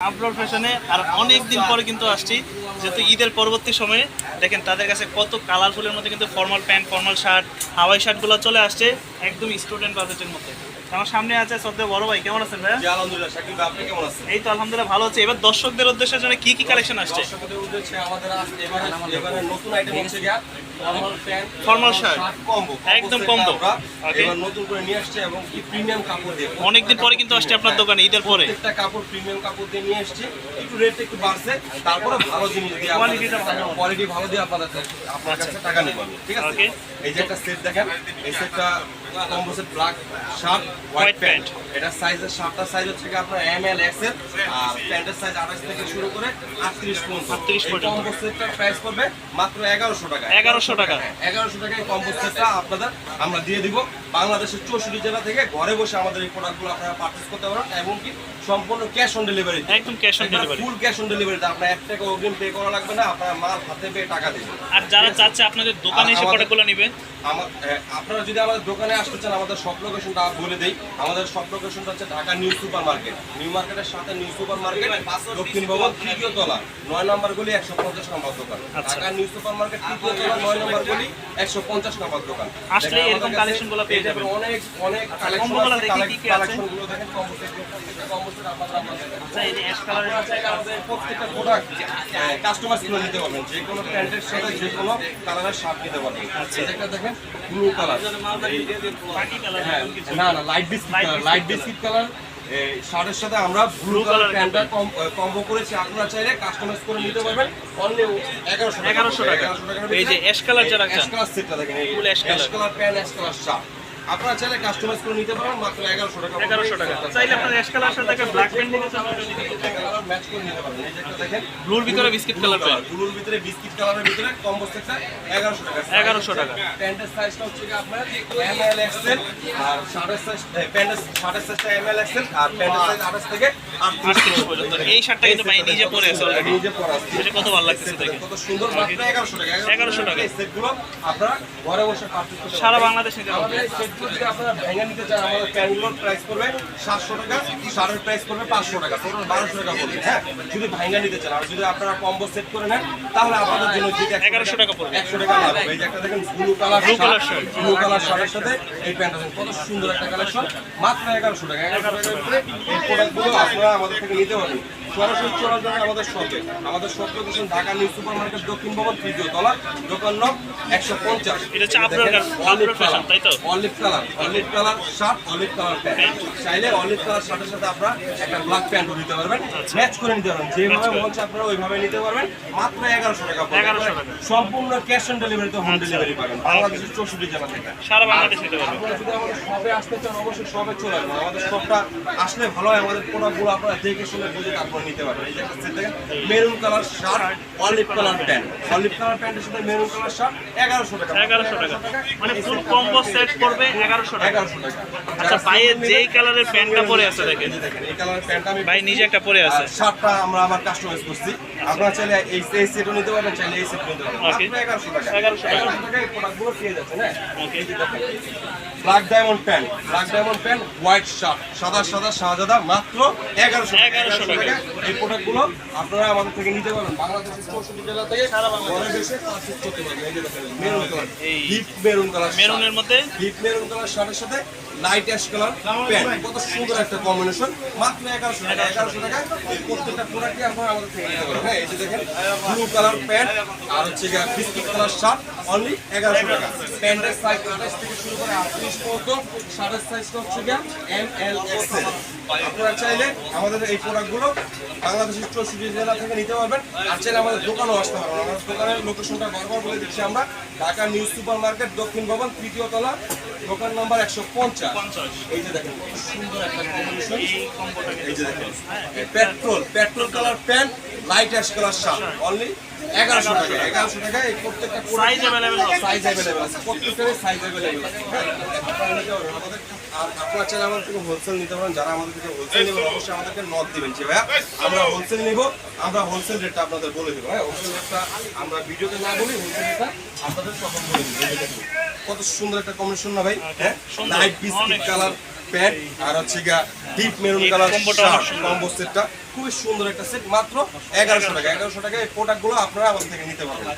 Upload ফ্যাশনে আর অনেক দিন পরে কিন্তু আসছি যেহেতু ঈদের পরবর্তী সময়ে দেখেন তাদের কাছে কত কালারফুলের মধ্যে কিন্তু formal pant formal shirt Hawaii শার্টগুলো চলে আসছে একদম স্টুডেন্ট বাজেটের মধ্যে আমার সামনে আছে সদ্য বড় ভাই কেমন আছেন ভাইয়া জি, আলহামদুলিল্লাহ শাকিব ভাই, আপনি কেমন আছেন এই তো আলহামদুলিল্লাহ ভালো আছে এবার দর্শকদের উদ্দেশ্যে জন্য কি কি কালেকশন আসছে দর্শকদের উদ্দেশ্যে আমাদের আজ এবারে এবারে নতুন আইটেম হচ্ছে গিয়া ফর্মাল প্যান্ট shirt। কম্বো একদম। Okay. এবার নতুন করে নিয়ে আসছে এবং কি প্রিমিয়াম কাপড় দিয়ে অনেকদিন পরে কিন্তু আসছে আপনার দোকানে ঈদের পরে প্রত্যেকটা কাপড় প্রিমিয়াম কাপড় দিয়ে নিয়ে আসছে একটু রেট একটু বাড়ছে। তারপরে ভালো জিনিস দিয়ে। কোয়ালিটি ভালো দিয়ে আপনাদের আপনার কাছে টাকা নেবেন ঠিক আছে? এই যে একটা সেট দেখেন এই সেটটা combo set black shirt white pant এটা সাইজের শার্টটার সাইজ হচ্ছে আপনার এম এল এক্সের আর প্যান্টের সাইজ 28 থেকে শুরু করে 38 পর্যন্ত। 38 পর্যন্ত। কম্বোসেটটার প্রাইস পড়বে মাত্র 1100 টাকা 1100 টাকা। 1100 টাকায় কম্বো সেটটা আপনাদের আমরা দিয়ে দিব। বাংলাদেশের 64 জেলা থেকে ঘরে বসে আমাদের এই প্রোডাক্টগুলো আপনারা পারচেজ করতে পারেন এবং কি সম্পূর্ণ ক্যাশ অন ডেলিভারি একদম cash on delivery full cash on ডেলিভারিতে আপনার এক টাকা অগ্রিম পে করা লাগবে না আপনার মাল হাতে পেয়ে টাকা দিবেন। আর যারা চাচ্ছে আপনাদের দোকানে এসে প্রোডাক্টগুলো নেবেন? আপনারা যদি আমাদের দোকানে আসতে চান আমাদের সব লোকেশনটা বলে দেই। আমাদের সব লোকেশনটা হচ্ছে Dhaka new super market new মার্কেটের সাথে নিউ সুপার মার্কেট দক্ষিণ ভবন তৃতীয় তলা। নয় নম্বর গলি একশো পঞ্চাশ নম্বর দোকান। আচ্ছা। ঢাকা নিউ সুপার মার্কেট তৃতীয় তলা নয় নম্বর গলি একশো পঞ্চাশ নম্বর দোকান। আসলে এরকম আমাদের কাছে। collection গুলো পেয়ে যাবেন। অনেক অনেক কালেকশন আছে কি কি আছে? গুলো দেখেন কম্বো সেট কম্বো সেট আচ্ছা এই যে অ্যাশ কালারের চাইলে আমাদের প্রত্যেকটা প্রোডাক্ট কাস্টমাইজ করে নিতে পারবেন। যে কোনো প্যান্টের সাথে যে কোনো কালারের শার্ট নিতে পারবেন। আচ্ছা। এই দেখেন ব্লু কালার পার্টি কালার হ্যাঁ না না light biscuit colour light biscuit colour শার্টের সাথে আমরা ব্লু কালার প্যান্টটা কম্বো করেছি। আপনারা চাইলে কাস্টমাইজ করে নিতে পারবেন। অনলি এগারোশো 1100 টাকা। এই যে ash colour যারা চান। অ্যাশ কালার সেটটা দেখেন ash colour pant ash colour shirt. আপনারা চাইলে কাস্টমাইজ করে নিতে পারবেন মাত্র এগারোশো টাকা এগারোশো টাকা। চাইলে আপনার অ্যাশ কালার সাথে ব্ল্যাক প্যান্ট নিতে কালার ম্যাচ করে নিতে পারবেন। এই যে একটা দেখেন ব্লুর ভিতরে বিস্কিট কালার প্যান্ট ব্লুর ভিতরে বিস্কিট কালারের ভিতরে কম্বো সেটটা 1100 টাকা। 1100 টাকা। প্যান্টের সাইজটা হচ্ছে কি আপনার? এমএল এক্সেল আর শার্টের সাইজ প্যান্টের শার্টের সাইজটা এমএল এক্সেল আর প্যান্টের সাইজ 28 থেকে 38 পর্যন্ত। এই শার্টটা কিন্তু ভাই নিজে পরে আছে অলরেডি নিজে পরা আছে। এটা কত ভালো লাগতেছে দেখে। কত সুন্দর মাত্র 1100 টাকা। 1100 টাকা। এই সেটগুলো আপনারা ঘরে বসে পারচেজ করতে সারা। বাংলাদেশ নিতে পারবেন। এই যদি আপনারা ভেঙে নিতে চান আমাদের প্যান্টগুলোর প্রাইস পড়বে 700 টাকা শার্টের প্রাইস পড়বে 500 টাকা টোটাল 1200 টাকা পড়বে হ্যাঁ যদি ভেঙে নিতে চান আর যদি আপনারা কম্বো সেট করে নেন তাহলে আপনাদের জন্য যেটা 1100 টাকা পড়বে। 100 টাকা লাভ এই যে একটা দেখেন ব্লু কালার। ব্লু কালার শার্টের সাথে এই প্যান্টটা কত সুন্দর একটা কালেকশন মাত্র 1100 টাকা 1100 টাকার উপরে এই প্রোডাক্টগুলো আপনারা আমাদের থেকে নিতে পারবেন সরাসরি চলে যাবেন আমাদের শপে। আমাদের shop location Dhaka new super market দক্ষিণ ভবন তৃতীয় তলা দোকান নং 150 এটা হচ্ছে আপনার আপনার ফ্যাশন তাই তো? Olive colour olive colour shirt olive colour pant. চাইলে অলিভ কালার শার্টের সাথে আপনারা একটা ব্ল্যাক প্যান্টও নিতে পারবেন। ম্যাচ করে নিতে পারবেন। যেভাবে মন চায় আপনারা ওইভাবে নিতে পারবেন। মাত্র এগারোশো টাকা পড়বে। 1100 টাকা। সম্পূর্ণ ক্যাশ অন ডেলিভারিতে হোম আচ্ছা। ডেলিভারি পাবেন। বাংলাদেশের চৌষট্টি জেলা থেকে। সারা বাংলাদেশ আপনারা যদি আমাদের শপে আসতে চান অবশ্যই শপে চলে আসবেন। আমাদের শপটা আসলে ভালো হয় আমাদের প্রোডাক্টগুলো আপনারা দেখে শুনে বুঝে তারপর নিতে পারবেন। এই দেখেন maroon colour shirt olive colour pant olive colour প্যান্টের সাথে মেরুন কালার শার্ট এগারোশো টাকা। 1100 টাকা। মানে ফুল কম্বো সেট পড়বে 1100 টাকা। এগারোশো টাকা। আচ্ছা ভাইয়ের যেই কালারের প্যান্টটা পরে আছে দেখেন। এই কালারের প্যান্টটা আমি ভাই নিজে একটা পরে আছে। শার্টটা আমরা কাস্টমাইজ করছি। আপনারা চাইলে এই এই সেটও নিতে পারবেন চাইলে এই নিতে পারবেন। Okay. মাত্র 1100 টাকা। 1100 টাকা। 1100 প্রোডাক্টগুলো পেয়ে যাচ্ছেন okay black diamond pant black diamond pant white shirt সাদা সাদা শাহজাদা মাত্র 1100 টাকা। 1100 টাকা। এই প্রোডাক্টগুলো আপনারা আমাদের থেকে নিতে পারবেন। বাংলাদেশের 64 জেলা থেকে সারা বাংলাদেশ। করতে পারবেন। Maroon colour deep maroon colour মেরুনের মধ্যে? ডিপ মেরুন কালার শার্টের সাথে লাইট অ্যাশ কালার প্যান্ট কত সুন্দর একটা কম্বিনেশন মাত্র এগারোশো টাকা এগারোশো টাকা প্রত্যেকটা প্রোডাক্টই আপনারা আমাদের থেকে নিতে পারবেন। হ্যাঁ এই যে দেখেন ব্লু কালার প্যান্ট আর হচ্ছে বিস্কিট কালার শার্ট অনলি এগারোশো টাকা। প্যান্টের সাইজ আঠাশ থেকে শুরু করে আটত্রিশ পর্যন্ত শার্টের সাইজটা হচ্ছে গিয়ে এম এল এক্সেল আপনারা চাইলে আমাদের এই প্রোডাক্টগুলো বাংলাদেশের চৌষট্টি জেলা থেকে নিতে পারবেন। আর চাইলে আমাদের দোকানও আসতে পারবেন। আমাদের দোকানের লোকেশনটা বারবার বলে দিচ্ছি আমরা। ঢাকা নিউ সুপার মার্কেট দক্ষিণ ভবন তৃতীয় তলা দোকান নাম্বার একশো পঞ্চাশ। এই যে দেখেন কত সুন্দর একটা কম্বিনেশন এই যে দেখেন petrol petrol colour pant light ash colour shirt only এগারোশো টাকা এগারোশো টাকা। এই প্রত্যেকটা Size available সাইজ অ্যাভেলেবেল আছে প্রত্যেকটারই সাইজ অ্যাভেলেবেল আছে। হ্যাঁ, আপনারা নিতে পারবেন আমাদের আর আপনারা চাইলে আমাদের থেকে হোলসেল নিতে পারেন যারা আমাদের থেকে হোলসেল নেবেন অবশ্যই আমাদেরকে নক দিবেন যে ভাইয়া আমরা হোলসেল নিব আমরা হোলসেল রেটটা আপনাদের বলে দেবো। হ্যাঁ হোলসেল রেটটা আমরা ভিডিওতে না বলি হোলসেল রেটটা আপনাদের তখন বলে দেবো। কত সুন্দর একটা কম্বিনেশন না ভাই হ্যাঁ? লাইট বিস্কিট কালার প্যান্ট আর হচ্ছে গিয়া ডিপ মেরুন কালার কম্বো সেটটা খুবই সুন্দর একটা সেট মাত্র এগারোশো টাকা। এগারোশো টাকা এই প্রোডাক্টগুলো আপনারা আমাদের থেকে নিতে পারবেন।